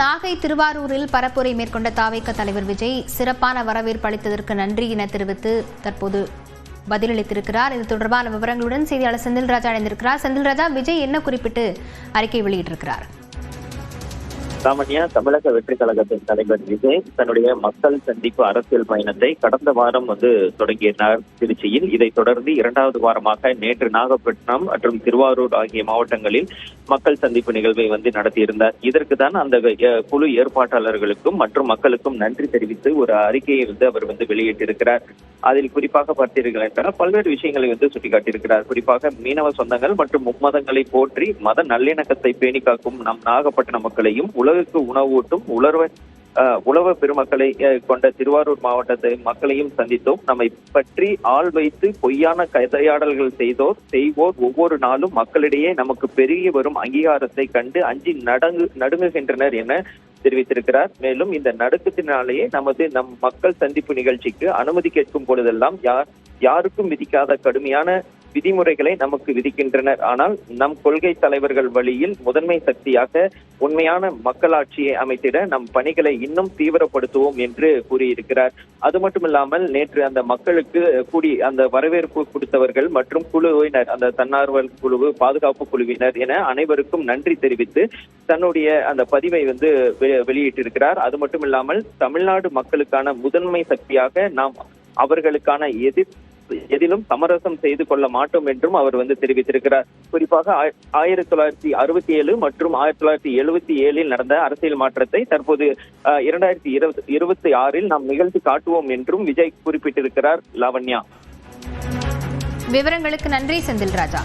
நாகை திருவாரூரில் பரப்புரை மேற்கொண்ட தாவேக்க தலைவர் விஜய் சிறப்பான வரவேற்பு அளித்ததற்கு நன்றி என தெரிவித்து தற்போது பதிலளித்திருக்கிறார். இது தொடர்பான விவரங்களுடன் செய்தியாளர் செந்தில் ராஜா செந்தில்ராஜா செந்தில் ராஜா விஜய் என்ன குறிப்பிட்டு அறிக்கை வெளியிட்டிருக்கிறார்? சாமானியா தமிழக வெற்றி கழகத்தின் தலைவர் விஜய் தன்னுடைய மக்கள் சந்திப்பு அரசியல் பயணத்தை கடந்த வாரம் வந்து தொடங்கினார் திருச்சியில். இதைத் தொடர்ந்து இரண்டாவது வாரமாக நேற்று நாகப்பட்டினம் மற்றும் திருவாரூர் ஆகிய மாவட்டங்களில் மக்கள் சந்திப்பு நிகழ்வை வந்து நடத்தியிருந்தார். இதற்கு தான் அந்த குழு ஏற்பாட்டாளர்களுக்கும் மற்றும் மக்களுக்கும் நன்றி தெரிவித்து ஒரு அறிக்கையை வந்து அவர் வந்து வெளியிட்டிருக்கிறார். அதில் குறிப்பாக பார்த்தீர்கள் என்றால் பல்வேறு விஷயங்களை வந்து சுட்டிக்காட்டியிருக்கிறார். குறிப்பாக மீனவ சொந்தங்கள் மற்றும் மும்மதங்களை போற்றி மத நல்லிணக்கத்தை பேணி காக்கும் நம் நாகப்பட்டின மக்களையும் உலகுக்கு உணவூட்டும் உலர்வ உழவ பெருமக்களை அஹ், கொண்ட திருவாரூர் மாவட்டத்தை மக்களையும் சந்தித்தோம். நம்மை பற்றி ஆள் வைத்து பொய்யான கதையாடல்கள் செய்தோர் செய்வோர் ஒவ்வொரு நாளும் மக்களிடையே நமக்கு பெருகி வரும் அங்கீகாரத்தை கண்டு அஞ்சி நடங்கு நடுங்குகின்றனர் என தெரிவித்திருக்கிறார். மேலும் இந்த நடுக்கத்தினாலேயே நமது நம் மக்கள் சந்திப்பு நிகழ்ச்சிக்கு அனுமதி கேட்கும் பொழுதெல்லாம் யார் யாருக்கும் விதிக்காத கடுமையான விதிமுறைகளை நமக்கு விதிக்கின்றனர். ஆனால் நம் கொள்கை தலைவர்கள் வழியில் முதன்மை சக்தியாக உண்மையான மக்களாட்சியை அமைத்திட நம் பணிகளை இன்னும் தீவிரப்படுத்துவோம் என்று கூறியிருக்கிறார். அது மட்டுமில்லாமல் நேற்று அந்த மக்களுக்கு கூடி அந்த வரவேற்பு கொடுத்தவர்கள் மற்றும் குழுவினர் அந்த தன்னார்வல் குழு பாதுகாப்பு குழுவினர் என அனைவருக்கும் நன்றி தெரிவித்து தன்னுடைய அந்த பதிவை வந்து வெ- வெளியிட்டிருக்கிறார். அது மட்டுமில்லாமல் தமிழ்நாடு மக்களுக்கான முதன்மை சக்தியாக நாம் அவர்களுக்கான எதிர் எதிலும் சமரசம் செய்து கொள்ள மாட்டோம் என்றும் அவர் வந்து தெரிவித்திருக்கிறார். குறிப்பாக ஆயிரத்தி தொள்ளாயிரத்தி அறுபத்தி ஏழு மற்றும் ஆயிரத்தி தொள்ளாயிரத்தி எழுபத்தி ஏழில் நடந்த அரசியல் மாற்றத்தை தற்போது இரண்டாயிரத்தி இருபத்தி இருபத்தி ஆறில் நாம் நிகழ்த்தி காட்டுவோம் என்றும் விஜய் குறிப்பிட்டிருக்கிறார் லாவண்யா. விவரங்களுக்கு நன்றி செந்தில் ராஜா.